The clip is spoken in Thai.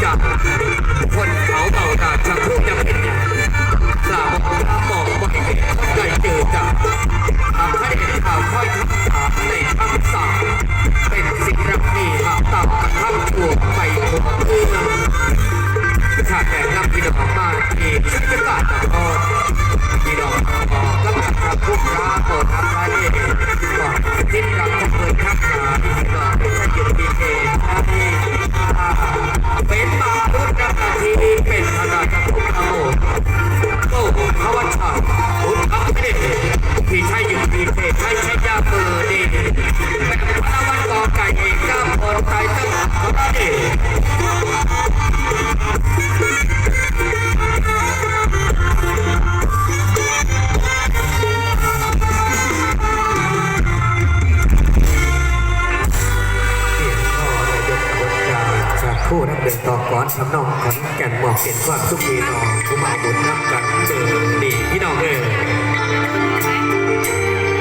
Música ราชาโอ้โอ้พระวัชชาพุทธพิเดชพี่ชายหยุดพี่เทพชายชายาเบอร์ดี ผู้นักเดินต่อก้อนทำนองขอนแก่นหมอกเขียนความสุขมีนองผู้มาบุญนับกันเจอ